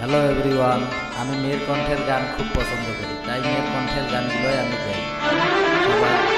Hello everyone আমি মেয়ের কণ্ঠের গান খুব পছন্দ করি, তাই মেয়ের কণ্ঠের গানগুলোই আমি গাই। সবাই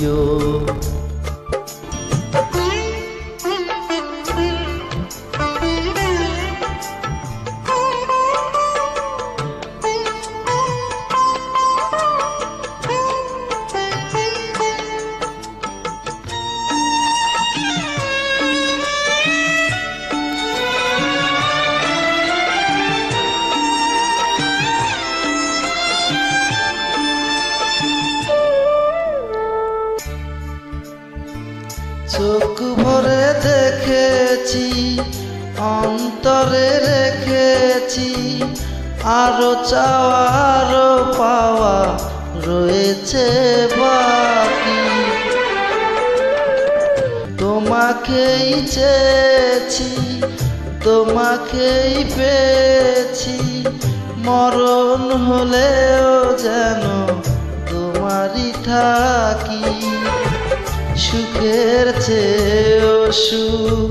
yo. দেখেছি অন্তরে রেখেছি, আরও চাওয়া, আরও পাওয়া রয়েছে বাকি। তোমাকেই চেয়েছি, তোমাকেই পেয়েছি, মরণ হলেও যেন তোমারই থাকি। সুখের চেয়েও সুখ